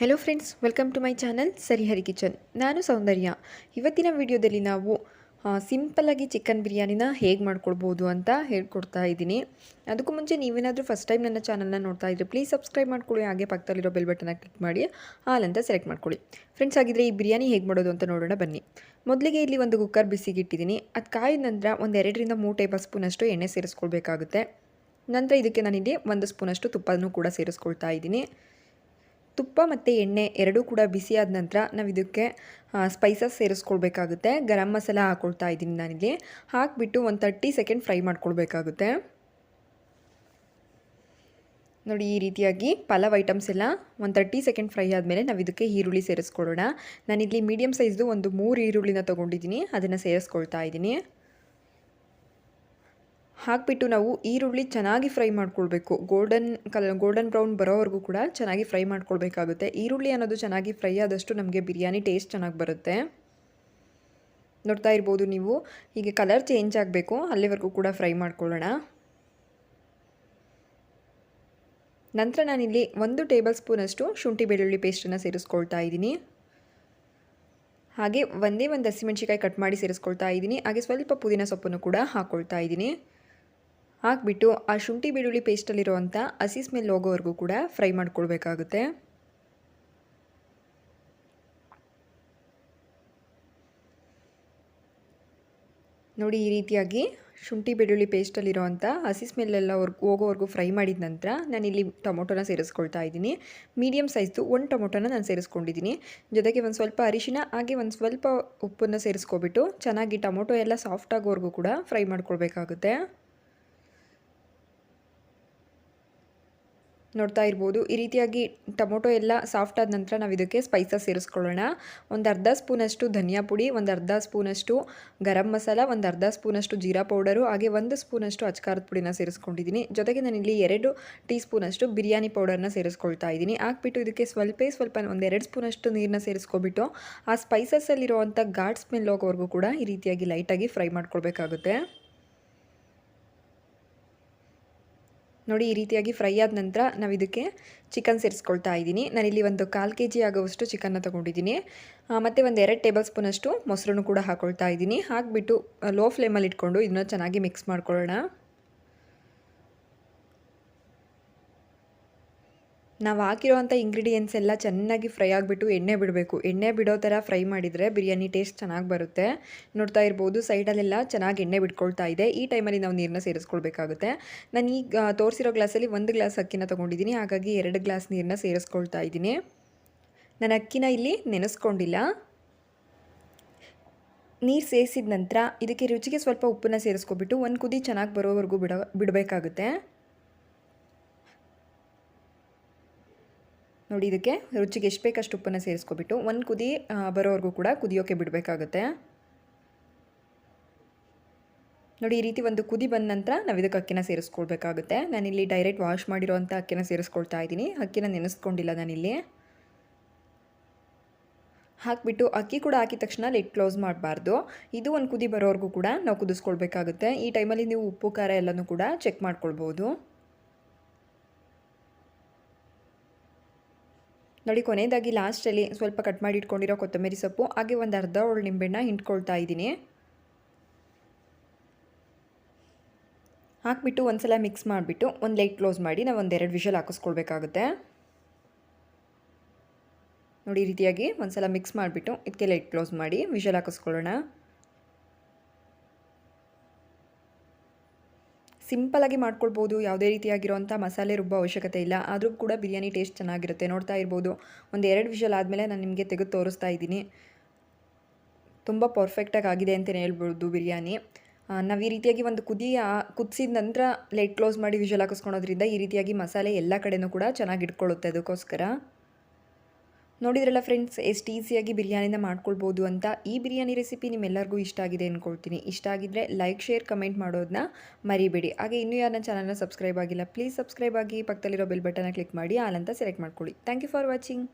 Hello friends welcome to my channel Sarihari kitchen ನಾನು ಸೌಂದರ್ಯ. ಇವತ್ತಿನ ವಿಡಿಯೋದಲ್ಲಿ ನಾವು ಸಿಂಪಲ್ಲಾಗಿ ಚಿಕನ್ ಬಿರಿಯಾನಿನ ಹೇಗೆ ಮಾಡ್ಕೊಳ್ಬೋದು ಅಂತ ಹೇಳ್ಕೊಡ್ತಾ ಇದ್ದೀನಿ. ಅದಕ್ಕೂ ಮುಂಚೆ ನೀವೇನಾದರೂ ಫಸ್ಟ್ ಟೈಮ್ ನನ್ನ ಚಾನಲ್ನ ನೋಡ್ತಾ ಇದ್ದರೆ ಪ್ಲೀಸ್ ಸಬ್ಸ್ಕ್ರೈಬ್ ಮಾಡ್ಕೊಳ್ಳಿ, ಹಾಗೆ ಪಕ್ಕದಲ್ಲಿರೋ ಬೆಲ್ ಬಟನ್ನ ಕ್ಲಿಕ್ ಮಾಡಿ, ಹಾಲ್ ಅಂತ ಸೆಲೆಕ್ಟ್ ಮಾಡ್ಕೊಳ್ಳಿ. ಫ್ರೆಂಡ್ಸ್ ಆಗಿದ್ರೆ ಈ ಬಿರಿಯಾನಿ ಹೇಗೆ ಮಾಡೋದು ಅಂತ ನೋಡೋಣ ಬನ್ನಿ. ಮೊದಲಿಗೆ ಇಲ್ಲಿ ಒಂದು ಕುಕ್ಕರ್ ಬಿಸಿಗೆ ಇಟ್ಟಿದ್ದೀನಿ ಅದು ಕಾಯಿದ ನಂತರ ಒಂದು ಎರಡರಿಂದ ಮೂರು ಟೇಬಲ್ ಸ್ಪೂನಷ್ಟು ಎಣ್ಣೆ ಸೇರಿಸ್ಕೊಳ್ಬೇಕಾಗುತ್ತೆ. ನಂತರ ಇದಕ್ಕೆ ನಾನಿಲ್ಲಿ ಒಂದು ಸ್ಪೂನಷ್ಟು ತುಪ್ಪನೂ ಕೂಡ ಸೇರಿಸ್ಕೊಳ್ತಾ ಇದ್ದೀನಿ. ತುಪ್ಪ ಮತ್ತು ಎಣ್ಣೆ ಎರಡೂ ಕೂಡ ಬಿಸಿಯಾದ ನಂತರ ನಾವು ಇದಕ್ಕೆ ಸ್ಪೈಸಸ್ ಸೇರಿಸ್ಕೊಳ್ಬೇಕಾಗುತ್ತೆ. ಗರಂ ಮಸಾಲ ಹಾಕ್ಕೊಳ್ತಾ ಇದ್ದೀನಿ ನಾನಿಲ್ಲಿ. ಹಾಕಿಬಿಟ್ಟು ಒಂದು ತರ್ಟಿ ಸೆಕೆಂಡ್ ಫ್ರೈ ಮಾಡ್ಕೊಳ್ಬೇಕಾಗುತ್ತೆ. ನೋಡಿ, ಈ ರೀತಿಯಾಗಿ ಪಲಾವ್ ಐಟಮ್ಸ್ ಎಲ್ಲ ಒಂದು ತರ್ಟಿ ಸೆಕೆಂಡ್ ಫ್ರೈ ಆದಮೇಲೆ ನಾವು ಇದಕ್ಕೆ ಈರುಳ್ಳಿ ಸೇರಿಸ್ಕೊಳ್ಳೋಣ. ನಾನಿಲ್ಲಿ ಮೀಡಿಯಮ್ ಸೈಜ್ದು ಒಂದು ಮೂರು ಈರುಳ್ಳಿನ ತೊಗೊಂಡಿದ್ದೀನಿ. ಅದನ್ನು ಸೇರಿಸ್ಕೊಳ್ತಾ ಇದ್ದೀನಿ. ಹಾಕಿಬಿಟ್ಟು ನಾವು ಈರುಳ್ಳಿ ಚೆನ್ನಾಗಿ ಫ್ರೈ ಮಾಡ್ಕೊಳ್ಬೇಕು. ಗೋಲ್ಡನ್ ಕಲರ್ ಗೋಲ್ಡನ್ ಬ್ರೌನ್ ಬರೋವರೆಗೂ ಕೂಡ ಚೆನ್ನಾಗಿ ಫ್ರೈ ಮಾಡ್ಕೊಳ್ಬೇಕಾಗುತ್ತೆ. ಈರುಳ್ಳಿ ಅನ್ನೋದು ಚೆನ್ನಾಗಿ ಫ್ರೈ ಆದಷ್ಟು ನಮಗೆ ಬಿರಿಯಾನಿ ಟೇಸ್ಟ್ ಚೆನ್ನಾಗಿ ಬರುತ್ತೆ. ನೋಡ್ತಾ ಇರ್ಬೋದು ನೀವು. ಹೀಗೆ ಕಲರ್ ಚೇಂಜ್ ಆಗಬೇಕು. ಅಲ್ಲಿವರೆಗೂ ಕೂಡ ಫ್ರೈ ಮಾಡ್ಕೊಳ್ಳೋಣ. ನಂತರ ನಾನಿಲ್ಲಿ ಒಂದು ಟೇಬಲ್ ಸ್ಪೂನಷ್ಟು ಶುಂಠಿ ಬೆಳ್ಳುಳ್ಳಿ ಪೇಸ್ಟನ್ನು ಸೇರಿಸ್ಕೊಳ್ತಾ ಇದ್ದೀನಿ. ಹಾಗೆ ಒಂದೇ ಒಂದು ಹಸಿಮೆಣ್ಸಿಕಾಯಿ ಕಟ್ ಮಾಡಿ ಸೇರಿಸ್ಕೊಳ್ತಾ ಇದ್ದೀನಿ. ಹಾಗೆ ಸ್ವಲ್ಪ ಪುದೀನ ಸೊಪ್ಪನ್ನು ಕೂಡ ಹಾಕ್ಕೊಳ್ತಾ ಇದ್ದೀನಿ. ಹಾಕ್ಬಿಟ್ಟು ಆ ಶುಂಠಿ ಬೆಳ್ಳುಳ್ಳಿ ಪೇಸ್ಟಲ್ಲಿರುವಂಥ ಹಸಿ ಸ್ಮೆಲ್ ಹೋಗೋವರೆಗೂ ಕೂಡ ಫ್ರೈ ಮಾಡ್ಕೊಳ್ಬೇಕಾಗುತ್ತೆ. ನೋಡಿ, ಈ ರೀತಿಯಾಗಿ ಶುಂಠಿ ಬೆಳ್ಳುಳ್ಳಿ ಪೇಸ್ಟಲ್ಲಿರೋವಂಥ ಹಸಿ ಸ್ಮೆಲ್ಲೆಲ್ಲ ಹೋಗೋವರೆಗೂ ಫ್ರೈ ಮಾಡಿದ ನಂತರ ನಾನಿಲ್ಲಿ ಟೊಮೊಟೊನ ಸೇರಿಸ್ಕೊಳ್ತಾ ಇದ್ದೀನಿ. ಮೀಡಿಯಮ್ ಸೈಜ್ದು ಒಂದು ಟೊಮೊಟೊನ ನಾನು ಸೇರಿಸ್ಕೊಂಡಿದ್ದೀನಿ. ಜೊತೆಗೆ ಒಂದು ಸ್ವಲ್ಪ ಅರಿಶಿನ, ಹಾಗೆ ಒಂದು ಸ್ವಲ್ಪ ಉಪ್ಪನ್ನು ಸೇರಿಸ್ಕೊಬಿಟ್ಟು ಚೆನ್ನಾಗಿ ಟೊಮೊಟೊ ಎಲ್ಲ ಸಾಫ್ಟ್ ಆಗೋವರೆಗೂ ಕೂಡ ಫ್ರೈ ಮಾಡ್ಕೊಳ್ಬೇಕಾಗುತ್ತೆ. ನೋಡ್ತಾ ಇರ್ಬೋದು. ಈ ರೀತಿಯಾಗಿ ಟೊಮೊಟೊ ಎಲ್ಲ ಸಾಫ್ಟ್ ಆದ ನಂತರ ನಾವು ಇದಕ್ಕೆ ಸ್ಪೈಸಸ್ ಸೇರಿಸ್ಕೊಳ್ಳೋಣ. ಒಂದು ಅರ್ಧ ಸ್ಪೂನಷ್ಟು ಧನಿಯಾ ಪುಡಿ, ಒಂದು ಅರ್ಧ ಸ್ಪೂನಷ್ಟು ಗರಂ ಮಸಾಲ, ಒಂದು ಅರ್ಧ ಸ್ಪೂನಷ್ಟು ಜೀರಾ ಪೌಡರು, ಹಾಗೆ ಒಂದು ಸ್ಪೂನಷ್ಟು ಅಚ್ಕಾರದ ಪುಡಿನ ಸೇರಿಸ್ಕೊಂಡಿದ್ದೀನಿ ಜೊತೆಗೆ ನಾನಿಲ್ಲಿ ಎರಡು ಟೀ ಸ್ಪೂನಷ್ಟು ಬಿರಿಯಾನಿ ಪೌಡರ್ನ ಸೇರಿಸ್ಕೊಳ್ತಾ ಇದ್ದೀನಿ ಹಾಕ್ಬಿಟ್ಟು ಇದಕ್ಕೆ ಸ್ವಲ್ಪ ಸ್ವಲ್ಪ ಒಂದು ಎರಡು ಸ್ಪೂನಷ್ಟು ನೀರನ್ನ ಸೇರಿಸ್ಕೊಬಿಟ್ಟು ಆ ಸ್ಪೈಸಸ್ಸಲ್ಲಿರುವಂಥ ಘಾಟ್ ಸ್ಮೆಲ್ ಹೋಗೋವರೆಗೂ ಕೂಡ ಈ ರೀತಿಯಾಗಿ ಲೈಟಾಗಿ ಫ್ರೈ ಮಾಡ್ಕೊಳ್ಬೇಕಾಗುತ್ತೆ. ನೋಡಿ, ಈ ರೀತಿಯಾಗಿ ಫ್ರೈ ಆದ ನಂತರ ನಾವು ಇದಕ್ಕೆ ಚಿಕನ್ ಸೇರಿಸ್ಕೊಳ್ತಾ ಇದ್ದೀನಿ. ನಾನಿಲ್ಲಿ ಒಂದು ಕಾಲು ಕೆ ಜಿ ಆಗೋವಷ್ಟು ಚಿಕನ್ನ ತೊಗೊಂಡಿದ್ದೀನಿ. ಮತ್ತು ಒಂದು ಎರಡು ಟೇಬಲ್ ಸ್ಪೂನಷ್ಟು ಮೊಸರನ್ನು ಕೂಡ ಹಾಕ್ಕೊಳ್ತಾ ಇದ್ದೀನಿ. ಹಾಕಿಬಿಟ್ಟು ಲೋ ಫ್ಲೇಮಲ್ಲಿ ಇಟ್ಕೊಂಡು ಇದನ್ನ ಚೆನ್ನಾಗಿ ಮಿಕ್ಸ್ ಮಾಡ್ಕೊಳ್ಳೋಣ. ನಾವು ಹಾಕಿರೋವಂಥ ಇಂಗ್ರೀಡಿಯೆಂಟ್ಸ್ ಎಲ್ಲ ಚೆನ್ನಾಗಿ ಫ್ರೈ ಆಗಿಬಿಟ್ಟು ಎಣ್ಣೆ ಬಿಡಬೇಕು. ಎಣ್ಣೆ ಬಿಡೋ ಥರ ಫ್ರೈ ಮಾಡಿದರೆ ಬಿರಿಯಾನಿ ಟೇಸ್ಟ್ ಚೆನ್ನಾಗಿ ಬರುತ್ತೆ. ನೋಡ್ತಾ ಇರ್ಬೋದು ಸೈಡಲ್ಲೆಲ್ಲ ಚೆನ್ನಾಗಿ ಎಣ್ಣೆ ಬಿಟ್ಕೊಳ್ತಾ ಇದೆ. ಈ ಟೈಮಲ್ಲಿ ನಾವು ನೀರನ್ನ ಸೇರಿಸ್ಕೊಳ್ಬೇಕಾಗುತ್ತೆ. ನಾನು ಈಗ ತೋರಿಸಿರೋ ಗ್ಲಾಸಲ್ಲಿ ಒಂದು ಗ್ಲಾಸ್ ಅಕ್ಕಿನ ತೊಗೊಂಡಿದ್ದೀನಿ. ಹಾಗಾಗಿ ಎರಡು ಗ್ಲಾಸ್ ನೀರನ್ನ ಸೇರಿಸ್ಕೊಳ್ತಾ ಇದ್ದೀನಿ. ನಾನು ಅಕ್ಕಿನ ಇಲ್ಲಿ ನೆನೆಸ್ಕೊಂಡಿಲ್ಲ. ನೀರು ಸೇರಿಸಿದ ನಂತರ ಇದಕ್ಕೆ ರುಚಿಗೆ ಸ್ವಲ್ಪ ಉಪ್ಪನ್ನು ಸೇರಿಸ್ಕೊಬಿಟ್ಟು ಒಂದು ಕುದಿ ಚೆನ್ನಾಗಿ ಬರೋವರೆಗೂ ಬಿಡ, ಬಿಡಬೇಕಾಗುತ್ತೆ. ನೋಡಿ ಇದಕ್ಕೆ ರುಚಿಗೆ ಎಷ್ಟು ಬೇಕಷ್ಟು ಉಪ್ಪನ್ನು ಸೇರಿಸ್ಕೊಬಿಟ್ಟು ಒಂದು ಕುದಿ ಬರೋವರೆಗೂ ಕೂಡ ಕುದಿಯೋಕೆ ಬಿಡಬೇಕಾಗುತ್ತೆ. ನೋಡಿ ಈ ರೀತಿ ಒಂದು ಕುದಿ ಬಂದ ನಂತರ ನಾವು ಇದಕ್ಕೆ ಅಕ್ಕಿನ ಸೇರಿಸ್ಕೊಳ್ಬೇಕಾಗುತ್ತೆ. ನಾನಿಲ್ಲಿ ಡೈರೆಕ್ಟ್ ವಾಶ್ ಮಾಡಿರೋವಂಥ ಅಕ್ಕಿನ ಸೇರಿಸ್ಕೊಳ್ತಾ ಇದ್ದೀನಿ. ಅಕ್ಕಿನ ನೆನೆಸ್ಕೊಂಡಿಲ್ಲ ನಾನಿಲ್ಲಿ. ಹಾಕಿಬಿಟ್ಟು ಅಕ್ಕಿ ಕೂಡ ಹಾಕಿದ ತಕ್ಷಣ ಲೆಟ್ ಕ್ಲೋಸ್ ಮಾಡಬಾರ್ದು. ಇದು ಒಂದು ಕುದಿ ಬರೋವರೆಗೂ ಕೂಡ ನಾವು ಕುದಿಸ್ಕೊಳ್ಬೇಕಾಗುತ್ತೆ. ಈ ಟೈಮಲ್ಲಿ ನೀವು ಉಪ್ಪು, ಖಾರ ಎಲ್ಲನೂ ಕೂಡ ಚೆಕ್ ಮಾಡ್ಕೊಳ್ಬೋದು. ನೋಡಿ, ಕೊನೆಯದಾಗಿ ಲಾಸ್ಟಲ್ಲಿ ಸ್ವಲ್ಪ ಕಟ್ ಮಾಡಿ ಇಟ್ಕೊಂಡಿರೋ ಕೊತ್ತಂಬರಿ ಸೊಪ್ಪು, ಹಾಗೆ ಒಂದು ಅರ್ಧ ಒಳ್ಳೆ ನಿಂಬೆಣ್ಣ ಹಿಂಡ್ಕೊಳ್ತಾ ಇದ್ದೀನಿ. ಹಾಕ್ಬಿಟ್ಟು ಒಂದು ಸಲ ಮಿಕ್ಸ್ ಮಾಡಿಬಿಟ್ಟು ಒಂದು ಲೈಟ್ ಕ್ಲೋಸ್ ಮಾಡಿ ನಾವು ಒಂದೆರಡು ವಿಷಲ್ ಹಾಕಿಸ್ಕೊಳ್ಬೇಕಾಗುತ್ತೆ. ನೋಡಿ ರೀತಿಯಾಗಿ ಒಂದು ಸಲ ಮಿಕ್ಸ್ ಮಾಡಿಬಿಟ್ಟು ಇದಕ್ಕೆ ಲೈಟ್ ಕ್ಲೋಸ್ ಮಾಡಿ ವಿಷಲ್ ಹಾಕಿಸ್ಕೊಳ್ಳೋಣ. ಸಿಂಪಲಾಗಿ ಮಾಡ್ಕೊಳ್ಬೋದು, ಯಾವುದೇ ರೀತಿಯಾಗಿರುವಂಥ ಮಸಾಲೆ ರುಬ್ಬೋ ಅವಶ್ಯಕತೆ ಇಲ್ಲ. ಆದರೂ ಕೂಡ ಬಿರಿಯಾನಿ ಟೇಸ್ಟ್ ಚೆನ್ನಾಗಿರುತ್ತೆ. ನೋಡ್ತಾ ಇರ್ಬೋದು. ಒಂದು ಎರಡು ವಿಷಲ್ ಆದಮೇಲೆ ನಾನು ನಿಮಗೆ ತೆಗೆದು ತೋರಿಸ್ತಾ ಇದ್ದೀನಿ. ತುಂಬ ಪರ್ಫೆಕ್ಟಾಗಿ ಆಗಿದೆ ಅಂತಲೇ ಹೇಳ್ಬೋದು ಬಿರಿಯಾನಿ. ನಾವು ಈ ರೀತಿಯಾಗಿ ಒಂದು ಕುದಿ ಕುದಿಸಿದ ನಂತರ ಲೈಟ್ ಕ್ಲೋಸ್ ಮಾಡಿ ವಿಷಲ್ ಹಾಕಿಸ್ಕೊಳೋದ್ರಿಂದ ಈ ರೀತಿಯಾಗಿ ಮಸಾಲೆ ಎಲ್ಲ ಕಡೆಯೂ ಕೂಡ ಚೆನ್ನಾಗಿ ಇಟ್ಕೊಳ್ಳುತ್ತೆ ಅದಕ್ಕೋಸ್ಕರ. ನೋಡಿದ್ರಲ್ಲ ಫ್ರೆಂಡ್ಸ್ ಎಷ್ಟು ಈಸಿಯಾಗಿ ಬಿರಿಯಾನಿನ ಮಾಡ್ಕೊಳ್ಬೋದು ಅಂತ. ಈ ಬಿರಿಯಾನಿ ರೆಸಿಪಿ ನಿಮ್ಮೆಲ್ಲರಿಗೂ ಇಷ್ಟ ಆಗಿದೆ ಅಂದ್ಕೊಳ್ತೀನಿ ಇಷ್ಟ ಆಗಿದ್ದರೆ ಲೈಕ್ ಶೇರ್ ಕಮೆಂಟ್ ಮಾಡೋದನ್ನ ಮರಿಬೇಡಿ. ಹಾಗೆ ಇನ್ನೂ ಯಾರನ್ನ ಚಾನಲ್ನ ಸಬ್ಸ್ಕ್ರೈಬ್ ಆಗಿಲ್ಲ ಪ್ಲೀಸ್ ಸಬ್ಸ್ಕ್ರೈಬ್ ಆಗಿ ಪಕ್ಕದಲ್ಲಿರೋ ಬೆಲ್ ಬಟನ್ನ ಕ್ಲಿಕ್ ಮಾಡಿ ಆಲ್ ಅಂತ ಸೆಲೆಕ್ಟ್ ಮಾಡ್ಕೊಳ್ಳಿ. Thank you for watching